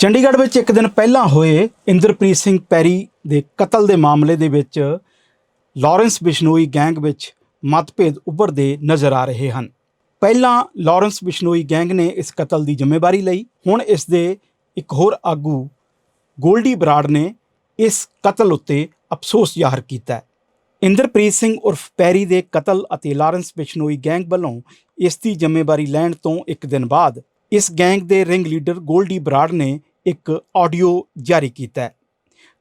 ਚੰਡੀਗੜ੍ਹ ਵਿੱਚ ਇੱਕ ਦਿਨ ਪਹਿਲਾਂ ਹੋਏ ਇੰਦਰਪ੍ਰੀਤ ਸਿੰਘ ਪੈਰੀ ਦੇ ਕਤਲ ਦੇ ਮਾਮਲੇ ਦੇ ਵਿੱਚ ਲਾਰੈਂਸ ਬਿਸ਼ਨੋਈ ਗੈਂਗ ਵਿੱਚ ਮਤਭੇਦ ਉੱਭਰਦੇ ਨਜ਼ਰ ਆ ਰਹੇ ਹਨ। ਪਹਿਲਾਂ ਲਾਰੈਂਸ ਬਿਸ਼ਨੋਈ ਗੈਂਗ ਨੇ ਇਸ ਕਤਲ ਦੀ ਜ਼ਿੰਮੇਵਾਰੀ ਲਈ, ਹੁਣ ਇਸ ਦੇ ਇੱਕ ਹੋਰ ਆਗੂ ਗੋਲਡੀ ਬਰਾੜ ਨੇ ਇਸ ਕਤਲ ਉੱਤੇ ਅਫਸੋਸ ਜ਼ਾਹਰ ਕੀਤਾ ਹੈ। ਇੰਦਰਪ੍ਰੀਤ ਸਿੰਘ ਉਰਫ ਪੈਰੀ ਦੇ ਕਤਲ ਅਤੇ ਲਾਰੈਂਸ ਬਿਸ਼ਨੋਈ ਗੈਂਗ ਵੱਲੋਂ ਇਸ ਦੀ ਜ਼ਿੰਮੇਵਾਰੀ ਲੈਣ ਤੋਂ ਇੱਕ ਦਿਨ ਬਾਅਦ ਇਸ ਗੈਂਗ ਦੇ ਰਿੰਗ ਲੀਡਰ ਗੋਲਡੀ ਬਰਾੜ ਨੇ ਇੱਕ ਆਡੀਓ ਜਾਰੀ ਕੀਤਾ ਹੈ।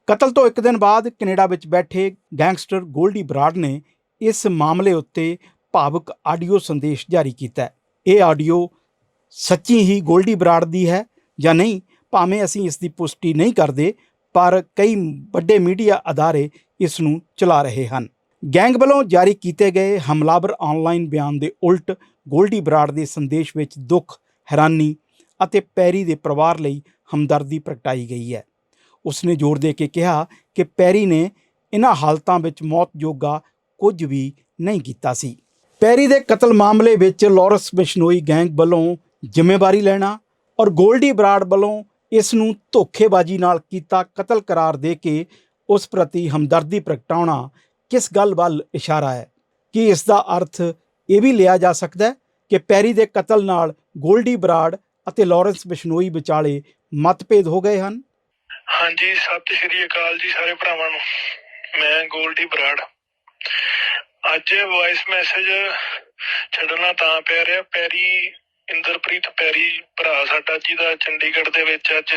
ਕਤਲ ਤੋਂ ਇੱਕ ਦਿਨ ਬਾਅਦ ਕੈਨੇਡਾ ਵਿੱਚ ਬੈਠੇ ਗੈਂਗਸਟਰ ਗੋਲਡੀ ਬਰਾੜ ਨੇ ਇਸ ਮਾਮਲੇ ਉੱਤੇ ਭਾਵੁਕ ਆਡੀਓ ਸੰਦੇਸ਼ ਜਾਰੀ ਕੀਤਾ ਹੈ। ਇਹ ਆਡੀਓ ਸੱਚੀ ਹੀ ਗੋਲਡੀ ਬਰਾੜ ਦੀ ਹੈ ਜਾਂ ਨਹੀਂ, ਭਾਵੇਂ ਅਸੀਂ ਇਸ ਦੀ ਪੁਸ਼ਟੀ ਨਹੀਂ ਕਰਦੇ, ਪਰ ਕਈ ਵੱਡੇ ਮੀਡੀਆ ਅਦਾਰੇ ਇਸ ਨੂੰ ਚਲਾ ਰਹੇ ਹਨ। ਗੈਂਗ ਵੱਲੋਂ ਜਾਰੀ ਕੀਤੇ ਗਏ ਹਮਲਾਵਰ ਆਨਲਾਈਨ ਬਿਆਨ ਦੇ ਉਲਟ ਗੋਲਡੀ ਬਰਾੜ ਦੇ ਸੰਦੇਸ਼ ਵਿੱਚ ਦੁੱਖ, ਹੈਰਾਨੀ ਅਤੇ ਪੈਰੀ ਦੇ ਪਰਿਵਾਰ ਲਈ ਹਮਦਰਦੀ ਪ੍ਰਗਟਾਈ ਗਈ ਹੈ। ਉਸਨੇ ਜ਼ੋਰ ਦੇ ਕੇ ਕਿਹਾ ਕਿ ਪੈਰੀ ਨੇ ਇਹਨਾਂ ਹਾਲਤਾਂ ਵਿੱਚ ਮੌਤ ਜੋਗਾ ਕੁਝ ਵੀ ਨਹੀਂ ਕੀਤਾ ਸੀ। ਪੈਰੀ ਦੇ ਕਤਲ ਮਾਮਲੇ ਵਿੱਚ ਲਾਰੈਂਸ ਬਿਸ਼ਨੋਈ ਗੈਂਗ ਵੱਲੋਂ ਜ਼ਿੰਮੇਵਾਰੀ ਲੈਣਾ ਔਰ ਗੋਲਡੀ ਬਰਾੜ ਵੱਲੋਂ ਇਸ ਨੂੰ ਧੋਖੇਬਾਜ਼ੀ ਨਾਲ ਕੀਤਾ ਕਤਲ ਕਰਾਰ ਦੇ ਕੇ ਉਸ ਪ੍ਰਤੀ ਹਮਦਰਦੀ ਪ੍ਰਗਟਾਉਣਾ ਕਿਸ ਗੱਲ ਵੱਲ ਇਸ਼ਾਰਾ ਹੈ? ਕਿ ਇਸ ਦਾ ਅਰਥ ਇਹ ਵੀ ਲਿਆ ਜਾ ਸਕਦਾ ਹੈ ਕਿ ਪੈਰੀ ਦੇ ਕਤਲ ਨਾਲ ਗੋਲਡੀ ਬਰਾੜ ਅਤੇ ਲਾਰੈਂਸ ਬਿਸ਼ਨੋਈ ਵਿਚਾਲੇ ਮਤਭੇਦ ਹੋ ਗਏ ਹਨ? ਹਾਂਜੀ, ਸਤਿ ਸ਼੍ਰੀ ਅਕਾਲ ਜੀ ਸਾਰੇ ਭਰਾਵਾਂ ਨੂੰ। ਮੈਂ ਗੋਲਡੀ ਬਰਾੜ। ਅੱਜ ਵੌਇਸ ਮੈਸੇਜ ਛੱਡਣਾ ਤਾਂ ਪੈ ਰਿਹਾ। ਪੈਰੀ, ਇੰਦਰਪ੍ਰੀਤ ਪੈਰੀ ਭਰਾ ਸਾਡਾ ਜੀ ਦਾ ਚੰਡੀਗੜ੍ਹ ਦੇ ਵਿੱਚ ਅੱਜ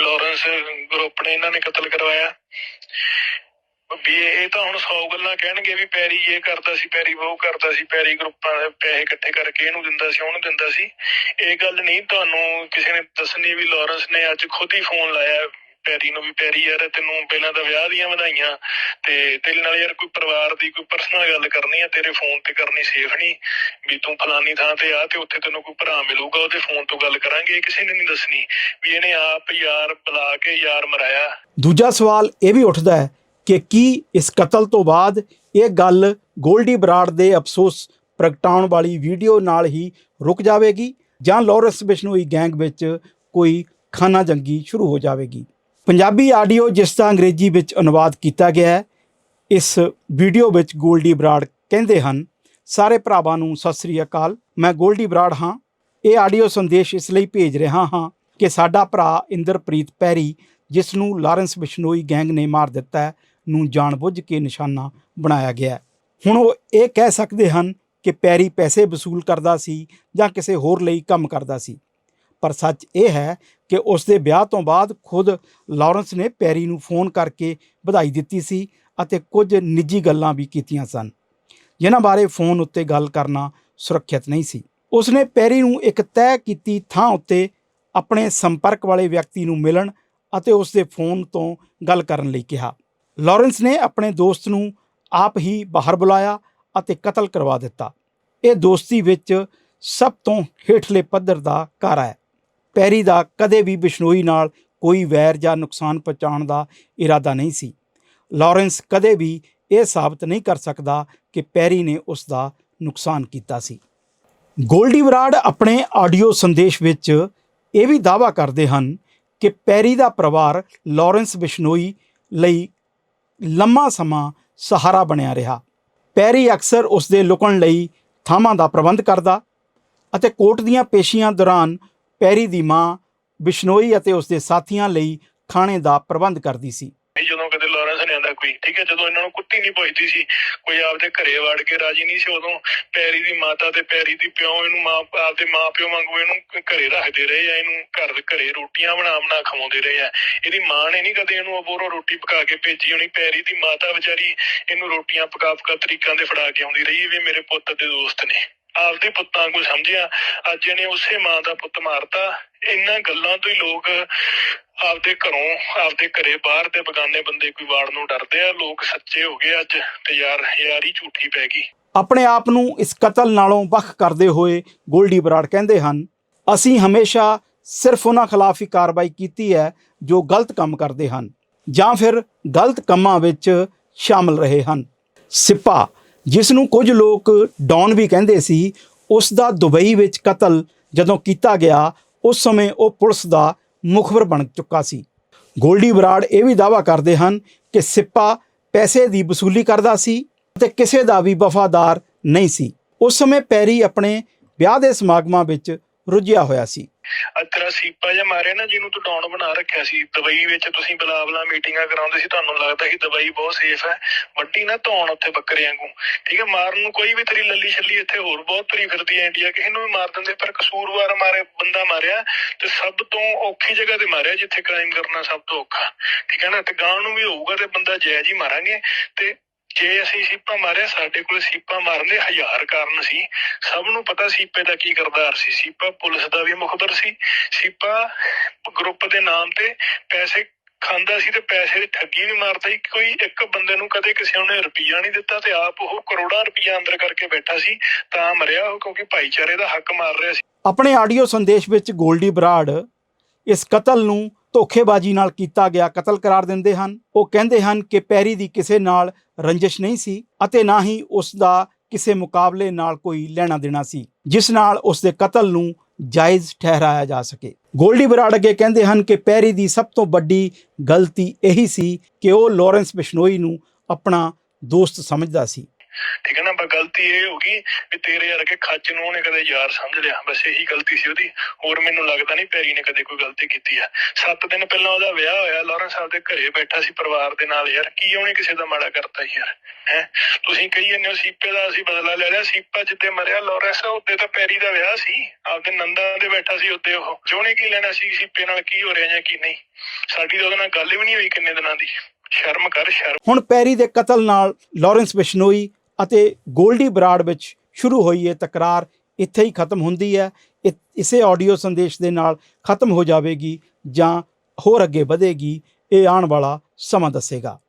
ਲਾਰੈਂਸ ਗਰੁੱਪ ਨੇ ਇਹਨਾਂ ਨੇ ਕਤਲ ਕਰਵਾਇਆ। ਵੀ ਇਹ ਤਾਂ ਹੁਣ 100 ਗੱਲਾਂ ਕਹਿਣਗੇ ਵੀ ਪੈਰੀ ਇਹ ਕਰਦਾ ਸੀ, ਪੈਰੀ ਉਹ ਕਰਦਾ ਸੀ, ਪੈਰੀ ਗਰੁੱਪਾਂ ਦੇ ਪੈਸੇ ਇਕੱਠੇ ਕਰਕੇ ਇਹਨੂੰ ਦਿੰਦਾ ਸੀ, ਉਹਨੂੰ ਦਿੰਦਾ ਸੀ। ਇਹ ਗੱਲ ਨਹੀਂ ਤੁਹਾਨੂੰ ਕਿਸੇ ਨੇ ਦੱਸਣੀ ਵੀ ਲਾਰੈਂਸ ਨੇ ਅੱਜ ਖੁਦ ਹੀ ਫੋਨ ਲਾਇਆ ਪੈਰੀ ਨੂੰ ਵੀ, ਪੈਰੀ ਯਾਰ ਤੈਨੂੰ ਪਹਿਲਾਂ ਤਾਂ ਵਿਆਹ ਦੀਆਂ ਵਧਾਈਆਂ ਤੇ ਤੇਰੇ ਨਾਲ ਯਾਰ ਕੋਈ ਪਰਿਵਾਰ ਦੀ ਕੋਈ ਪਰਸਨਲ ਗੱਲ ਕਰਨੀ ਆ, ਤੇਰੇ ਫੋਨ ਤੇ ਕਰਨੀ ਸੇਫ ਨਹੀਂ ਵੀ ਤੂੰ ਫਲਾਨੀ ਥਾਂ ਤੇ ਆ ਤੇ ਉੱਥੇ ਤੈਨੂੰ ਕੋਈ ਭਰਾ ਮਿਲੂਗਾ, ਉਹਦੇ ਫੋਨ ਤੋਂ ਗੱਲ ਕਰਾਂਗੇ, ਇਹ ਕਿਸੇ ਨੇ ਨਹੀਂ ਦੱਸਣੀ ਵੀ ਇਹਨੇ ਆਪ ਯਾਰ ਬੁਲਾ ਕੇ ਯਾਰ ਮਰਾਇਆ। ਦੂਜਾ ਸਵਾਲ ਇਹ ਵੀ ਉੱਠਦਾ ਹੈ ਕਿ ਕੀ ਇਸ ਕਤਲ ਤੋਂ ਬਾਅਦ ਇਹ ਗੱਲ ਗੋਲਡੀ ਬਰਾੜ ਦੇ ਅਫਸੋਸ ਪ੍ਰਗਟਾਉਣ ਵਾਲੀ ਵੀਡੀਓ ਨਾਲ ਹੀ ਰੁਕ ਜਾਵੇਗੀ ਜਾਂ ਲਾਰੈਂਸ ਬਿਸ਼ਨੋਈ ਗੈਂਗ ਵਿੱਚ ਕੋਈ ਖਾਨਾ ਜੰਗੀ ਸ਼ੁਰੂ ਹੋ ਜਾਵੇਗੀ। ਪੰਜਾਬੀ ਆਡੀਓ ਜਿਸ ਦਾ ਅੰਗਰੇਜ਼ੀ ਵਿੱਚ ਅਨੁਵਾਦ ਕੀਤਾ ਗਿਆ ਹੈ, ਇਸ ਵੀਡੀਓ ਵਿੱਚ ਗੋਲਡੀ ਬਰਾੜ ਕਹਿੰਦੇ ਹਨ, ਸਾਰੇ ਭਰਾਵਾਂ ਨੂੰ ਸਤਿ ਸ੍ਰੀ ਅਕਾਲ, ਮੈਂ ਗੋਲਡੀ ਬਰਾੜ ਹਾਂ। ਇਹ ਆਡੀਓ ਸੰਦੇਸ਼ ਇਸ ਲਈ ਭੇਜ ਰਿਹਾ ਹਾਂ ਕਿ ਸਾਡਾ ਭਰਾ ਇੰਦਰਪ੍ਰੀਤ ਪੈਰੀ ਜਿਸ ਨੂੰ ਲਾਰੈਂਸ ਬਿਸ਼ਨੋਈ ਗੈਂਗ ਨੇ ਮਾਰ ਦਿੱਤਾ ਹੈ ਨੂੰ ਜਾਣਬੁੱਝ ਕੇ ਨਿਸ਼ਾਨਾ ਬਣਾਇਆ ਗਿਆ ਹੁਣ ਉਹ ਇਹ ਕਹਿ ਸਕਦੇ ਹਨ ਕਿ ਪੈਰੀ ਪੈਸੇ ਵਸੂਲ ਕਰਦਾ ਸੀ ਜਾਂ ਕਿਸੇ ਹੋਰ ਲਈ ਕੰਮ ਕਰਦਾ ਸੀ। ਪਰ ਸੱਚ ਇਹ ਹੈ ਕਿ ਉਸ ਦੇ ਵਿਆਹ ਤੋਂ ਬਾਅਦ ਖੁਦ ਲਾਰੈਂਸ ਨੇ ਪੈਰੀ ਨੂੰ ਫੋਨ ਕਰਕੇ ਵਧਾਈ ਦਿੱਤੀ ਸੀ ਅਤੇ ਕੁਝ ਨਿੱਜੀ ਗੱਲਾਂ ਵੀ ਕੀਤੀਆਂ ਸਨ। ਜਿਨ੍ਹਾਂ ਬਾਰੇ ਫੋਨ ਉੱਤੇ ਗੱਲ ਕਰਨਾ ਸੁਰੱਖਿਅਤ ਨਹੀਂ ਸੀ। ਉਸਨੇ ਪੈਰੀ ਨੂੰ ਇੱਕ ਤੈਅ ਕੀਤੀ ਥਾਂ ਉੱਤੇ ਆਪਣੇ ਸੰਪਰਕ ਵਾਲੇ ਵਿਅਕਤੀ ਨੂੰ ਮਿਲਣ ਅਤੇ ਉਸ ਦੇ ਫੋਨ ਤੋਂ ਗੱਲ ਕਰਨ ਲਈ ਕਿਹਾ। ਲਾਰੈਂਸ ਨੇ ਆਪਣੇ ਦੋਸਤ ਨੂੰ ਆਪ ਹੀ ਬਾਹਰ ਬੁਲਾਇਆ ਅਤੇ ਕਤਲ ਕਰਵਾ ਦਿੱਤਾ। ਇਹ ਦੋਸਤੀ ਵਿੱਚ ਸਭ ਤੋਂ ਹੇਠਲੇ ਪੱਧਰ ਦਾ ਕਾਰਾ ਹੈ। ਪੈਰੀ ਦਾ ਕਦੇ ਵੀ ਬਿਸ਼ਨੋਈ ਨਾਲ ਕੋਈ ਵੈਰ ਜਾਂ ਨੁਕਸਾਨ ਪਹੁੰਚਾਉਣ ਦਾ ਇਰਾਦਾ ਨਹੀਂ ਸੀ। ਲਾਰੈਂਸ ਕਦੇ ਵੀ ਇਹ ਸਾਬਤ ਨਹੀਂ ਕਰ ਸਕਦਾ ਕਿ ਪੈਰੀ ਨੇ ਉਸ ਦਾ ਨੁਕਸਾਨ ਕੀਤਾ ਸੀ। ਗੋਲਡੀ ਬਰਾਡ ਆਪਣੇ ਆਡੀਓ ਸੰਦੇਸ਼ ਵਿੱਚ ਇਹ ਵੀ ਦਾਅਵਾ ਕਰਦੇ ਹਨ ਕਿ ਪੈਰੀ ਦਾ ਪਰਿਵਾਰ ਲਾਰੈਂਸ ਬਿਸ਼ਨੋਈ ਲਈ ਲੰਮਾ ਸਮਾਂ ਸਹਾਰਾ ਬਣਿਆ ਰਿਹਾ। ਪੈਰੀ ਅਕਸਰ ਉਸ ਦੇ ਲੁਕਣ ਲਈ ਥਾਵਾਂ ਦਾ ਪ੍ਰਬੰਧ ਕਰਦਾ ਅਤੇ ਕੋਰਟ ਦੀਆਂ ਪੇਸ਼ੀਆਂ ਦੌਰਾਨ ਪੈਰੀ ਦੀ ਮਾਂ ਬਿਸ਼ਨੋਈ ਅਤੇ ਉਸ ਦੇ ਸਾਥੀਆਂ ਲਈ ਖਾਣੇ ਦਾ ਪ੍ਰਬੰਧ ਕਰਦੀ ਸੀ ਨਹੀਂ ਜਦੋਂ ਕਦੇ ਲਾਰੈਂਸ ਨੇ ਆਂਦਾ ਕੋਈ, ਠੀਕ ਹੈ? ਜਦੋਂ ਇਹਨਾਂ ਨੂੰ ਕੁੱਤੀ ਨਹੀਂ ਪੁੱਛਦੀ ਸੀ, ਕੋਈ ਆਪਦੇ ਘਰੇ ਵੜ ਕੇ ਰਾਜੀ ਨਹੀਂ ਸੀ, ਉਦੋਂ ਪੈਰੀ ਦੀ ਮਾਤਾ ਤੇ ਪੈਰੀ ਦੀ ਪਿਓ ਇਹਨੂੰ ਮਾਂ, ਆਪਦੇ ਮਾਂ ਪਿਓ ਵਾਂਗੂ ਇਹਨੂੰ ਘਰੇ ਰੱਖਦੇ ਰਹੇ ਆ, ਇਹਨੂੰ ਘਰ ਦੇ ਘਰੇ ਰੋਟੀਆਂ ਬਣਾ ਬਣਾ ਖਵਾਉਂਦੇ ਰਹੇ ਆ। ਇਹਦੀ ਮਾਂ ਨੇ ਨਹੀਂ ਕਦੇ ਇਹਨੂੰ ਅਬੋਰੋ ਰੋਟੀ ਪਕਾ ਕੇ ਭੇਜੀ ਹੋਣੀ। ਪੈਰੀ ਦੀ ਮਾਤਾ ਵਿਚਾਰੀ ਇਹਨੂੰ ਰੋਟੀਆਂ ਪਕਾ ਪਕਾ ਤਰੀਕਾਂ ਦੇ ਫੜਾ ਕੇ ਆਉਂਦੀ ਰਹੀ, ਵੀ ਮੇਰੇ ਪੁੱਤ ਦੇ ਦੋਸਤ ਨੇ। ਆਪਦੇ ਪੁੱਤਾਂ ਨੂੰ ਸਮਝਿਆ, ਅੱਜ ਇਹਨੇ ਉਸੇ ਮਾਂ ਦਾ ਪੁੱਤ ਮਾਰਤਾ। ਇਹਨਾਂ ਗੱਲਾਂ ਤੋਂ ਹੀ ਲੋਕ ਆਪਦੇ ਘਰੋਂ, ਆਪਦੇ ਘਰੇ ਬਾਹਰ ਦੇ ਬਗਾਨੇ ਬੰਦੇ ਕੋਈ ਵਾੜ ਨੂੰ ਡਰਦੇ ਆ, ਲੋਕ ਸੱਚੇ ਹੋ ਗਏ ਅੱਜ ਤੇ ਯਾਰ, ਯਾਰੀ ਝੂਠੀ ਪੈ ਗਈ। ਆਪਣੇ ਆਪ ਨੂੰ ਇਸ ਕਤਲ ਨਾਲੋਂ ਵੱਖ ਕਰਦੇ ਹੋਏ ਗੋਲਡੀ ਬਰਾੜ ਕਹਿੰਦੇ ਹਨ, ਅਸੀਂ ਹਮੇਸ਼ਾ ਸਿਰਫ ਉਹਨਾਂ ਖਿਲਾਫ ਹੀ ਕਾਰਵਾਈ ਕੀਤੀ ਹੈ ਜੋ ਗਲਤ ਕੰਮ ਕਰਦੇ ਹਨ, ਜਾਂ ਫਿਰ ਗਲਤ ਕੰਮਾਂ ਵਿੱਚ ਸ਼ਾਮਲ ਰਹੇ ਹਨ। ਸਿਪਾ, ਜਿਸ ਨੂੰ ਕੁਝ ਲੋਕ ਡੌਨ ਵੀ ਕਹਿੰਦੇ ਸੀ, ਉਸ ਦਾ ਦੁਬਈ ਵਿੱਚ ਕਤਲ ਜਦੋਂ ਕੀਤਾ ਗਿਆ, ਉਸ ਸਮੇਂ ਉਹ ਪੁਲਿਸ ਦਾ ਮੁਖਬਰ ਬਣ ਚੁੱਕਾ ਸੀ। ਗੋਲਡੀ ਬਰਾੜ ਇਹ ਵੀ ਦਾਅਵਾ ਕਰਦੇ ਹਨ ਕਿ ਸਿੱਪਾ ਪੈਸੇ ਦੀ ਵਸੂਲੀ ਕਰਦਾ ਸੀ ਤੇ ਕਿਸੇ ਦਾ ਵੀ ਵਫਾਦਾਰ ਨਹੀਂ ਸੀ। ਉਸ ਸਮੇਂ ਪੈਰੀ ਆਪਣੇ ਵਿਆਹ ਦੇ ਸਮਾਗਮਾਂ ਵਿੱਚ ਰੁੱਝਿਆ ਹੋਇਆ ਸੀ। ਅੱਜ ਸੀਪਾ ਜਿਹਾ ਮਾਰਿਆ ਨਾ, ਜਿਹਨੂੰ ਤੂੰ ਡਾਉਨ ਬਣਾ ਰੱਖਿਆ ਸੀ। ਦੁਬਈ ਵਿੱਚ ਤੁਸੀਂ ਬਲਾ ਮੀਟਿੰਗਾਂ ਕਰਾਉਂਦੇ ਸੀ, ਤੁਹਾਨੂੰ ਲੱਗਦਾ ਸੀ ਦੁਬਈ ਬਹੁਤ ਸੇਫ ਹੈ। ਵੱਡੀ ਨਾ ਧੌਣ ਉੱਥੇ ਬੱਕਰੇ ਵਾਂਗੂ। ਠੀਕ ਹੈ, ਮਾਰਨ ਨੂੰ ਕੋਈ ਵੀ ਤੇਰੀ ਲੱਲੀ ਛੱਲੀ ਇੱਥੇ ਹੋਰ ਬਹੁਤ ਤਰੀ ਫਿਰਦੀ ਹੈ ਇੰਡੀਆ, ਕਿਸੇ ਨੂੰ ਵੀ ਮਾਰ ਦਿੰਦੇ, ਪਰ ਕਸੂਰਵਾਰ ਮਾਰੇ, ਬੰਦਾ ਮਾਰਿਆ ਤੇ ਸਭ ਤੋਂ ਔਖੀ ਜਗ੍ਹਾ ਤੇ ਮਾਰਿਆ, ਜਿੱਥੇ ਕ੍ਰਾਈਮ ਕਰਨਾ ਸਭ ਤੋਂ ਔਖਾ। ਠੀਕ ਹੈ ਨਾ, ਤੇ ਗਾਂ ਨੂੰ ਵੀ ਹੋਊਗਾ ਤੇ ਬੰਦਾ ਜਾਇਜ਼ ਹੀ ਮਾਰਾਂਗੇ ਤੇ ਜੇ ਅਸੀਂ ਸੀਪਾ ਮਾਰਿਆ ਸਾਡੇ ਕੋਲ ਸੀਪਾ ਮਾਰਨ ਦੇ ਹਜ਼ਾਰ ਕਾਰਨ ਸੀ। ਸਭ ਨੂੰ ਪਤਾ ਸੀਪੇ ਦਾ ਕੀ ਕਰਦਾਰ ਸੀ। ਸੀਪਾ ਪੁਲਿਸ ਦਾ ਵੀ ਮੁਖਬਰ ਸੀ। ਸੀਪਾ ਗਰੁੱਪ ਦੇ ਨਾਮ ਤੇ ਪੈਸੇ ਖਾਂਦਾ ਸੀ ਤੇ ਪੈਸੇ ਦੀ ਠੱਗੀ ਵੀ ਮਾਰਦਾ ਸੀ। ਕੋਈ ਇੱਕ ਬੰਦੇ ਨੂੰ ਕਦੇ ਕਿਸੇ ਨੇ ਰੁਪਈਆ ਨਹੀਂ ਦਿੱਤਾ ਤੇ ਆਪ ਉਹ ਕਰੋੜਾਂ ਰੁਪਈਆ ਅੰਦਰ ਕਰਕੇ ਬੈਠਾ ਸੀ, ਤਾਂ ਮਰਿਆ ਉਹ ਕਿਉਂਕਿ ਭਾਈਚਾਰੇ ਦਾ ਹੱਕ ਮਾਰ ਰਿਹਾ ਸੀ। ਆਪਣੇ ਆਡੀਓ ਸੰਦੇਸ਼ ਵਿੱਚ ਗੋਲਡੀ ਬਰਾੜ ਇਸ ਕਤਲ ਨੂੰ ਧੋਖੇਬਾਜ਼ੀ ਨਾਲ ਕੀਤਾ ਗਿਆ ਕਤਲ ਕਰਾਰ ਦਿੰਦੇ ਹਨ। ਉਹ ਕਹਿੰਦੇ ਹਨ ਕਿ ਪੈਰੀ ਦੀ ਕਿਸੇ ਨਾਲ ਰੰਜਿਸ਼ ਨਹੀਂ ਸੀ ਅਤੇ ਨਾ ਹੀ ਉਸ ਦਾ ਕਿਸੇ ਮੁਕਾਬਲੇ ਨਾਲ ਕੋਈ ਲੈਣਾ ਦੇਣਾ ਸੀ, ਜਿਸ ਨਾਲ ਉਸ ਦੇ ਕਤਲ ਨੂੰ ਜਾਇਜ਼ ਠਹਿਰਾਇਆ ਜਾ ਸਕੇ। ਗੋਲਡੀ ਬਰਾੜ ਅੱਗੇ ਕਹਿੰਦੇ ਹਨ ਕਿ ਪੈਰੀ ਦੀ ਸਭ ਤੋਂ ਵੱਡੀ ਗਲਤੀ ਇਹੀ ਸੀ ਕਿ ਉਹ ਲਾਰੈਂਸ ਬਿਸ਼ਨੋਈ ਨੂੰ ਆਪਣਾ ਦੋਸਤ ਸਮਝਦਾ ਸੀ। ਠੀਕ ਹੈ ਨਾ, ਪਰ ਗਲਤੀ ਇਹ ਹੋ ਗਈ ਵੀ ਤੇਰੇ ਵਰਗੇ ਖੱਚ ਨੂੰ ਉਹਨੇ ਕਦੇ ਯਾਰ ਸਮਝ ਲਿਆ। ਬਸ ਇਹੀ ਗਲਤੀ ਸੀ ਉਹਦੀ। ਹੋਰ ਮੈਨੂੰ ਲੱਗਦਾ ਨਹੀਂ ਪੈਰੀ ਨੇ ਕਦੇ ਕੋਈ ਗਲਤੀ ਕੀਤੀ ਆ। ਸੱਤ ਦਿਨ ਪਹਿਲਾਂ ਉਹਦਾ ਵਿਆਹ ਹੋਇਆ, ਲਾਰੈਂਸ ਸਾਹਿਬ ਦੇ ਘਰੇ ਬੈਠਾ ਸੀ ਪਰਿਵਾਰ ਦੇ ਨਾਲ। ਯਾਰ, ਕੀ ਉਹਨੇ ਕਿਸੇ ਦਾ ਮਾੜਾ ਕਰਤਾ ਯਾਰ? ਹੈ? ਤੁਸੀਂ ਕਹੀ ਜਾਂਦੇ ਹੋ, ਸੀਪੇ ਦਾ ਅਸੀਂ ਬਦਲਾ ਲੈ ਲਿਆ। ਸੀਪਾ ਜਿੱਦੇ ਮਰਿਆ, ਲਾਰੈਂਸ ਉੱਤੇ ਤਾਂ ਪੈਰੀ ਦਾ ਵਿਆਹ ਸੀ। ਆਪਦੇ ਨੰਦਾ ਦੇ ਬੈਠਾ ਸੀ ਉੱਤੇ ਉਹ। ਜੋਨੇ ਕੀ ਲੈਣਾ ਸੀ, ਸੀਪੇ ਨਾਲ ਕੀ ਹੋ ਰਿਹਾ ਜਾਂ ਕੀ ਨਹੀਂ? ਸਾਡੀ ਤਾਂ ਉਹਦੇ ਨਾਲ ਗੱਲ ਵੀ ਨਹੀਂ ਹੋਈ ਕਿੰਨੇ ਦਿਨਾਂ ਦੀ। ਸ਼ਰਮ ਕਰ, ਸ਼ਰਮ। ਹੁਣ ਪੈਰੀ ਦੇ ਕਤਲ ਨਾਲ ਲਾਰੈਂਸ ਬਿਸ਼ਨੋਈ ਅਤੇ ਗੋਲਡੀ ਬਰਾੜ ਵਿੱਚ ਸ਼ੁਰੂ ਹੋਈ ਇਹ ਤਕਰਾਰ ਇੱਥੇ ਹੀ ਖਤਮ ਹੁੰਦੀ ਹੈ। ਇ- ਇਸੇ ਆਡੀਓ ਸੰਦੇਸ਼ ਦੇ ਨਾਲ ਖਤਮ ਹੋ ਜਾਵੇਗੀ ਜਾਂ ਹੋਰ ਅੱਗੇ ਵਧੇਗੀ, ਇਹ ਆਉਣ ਵਾਲਾ ਸਮਾਂ ਦੱਸੇਗਾ।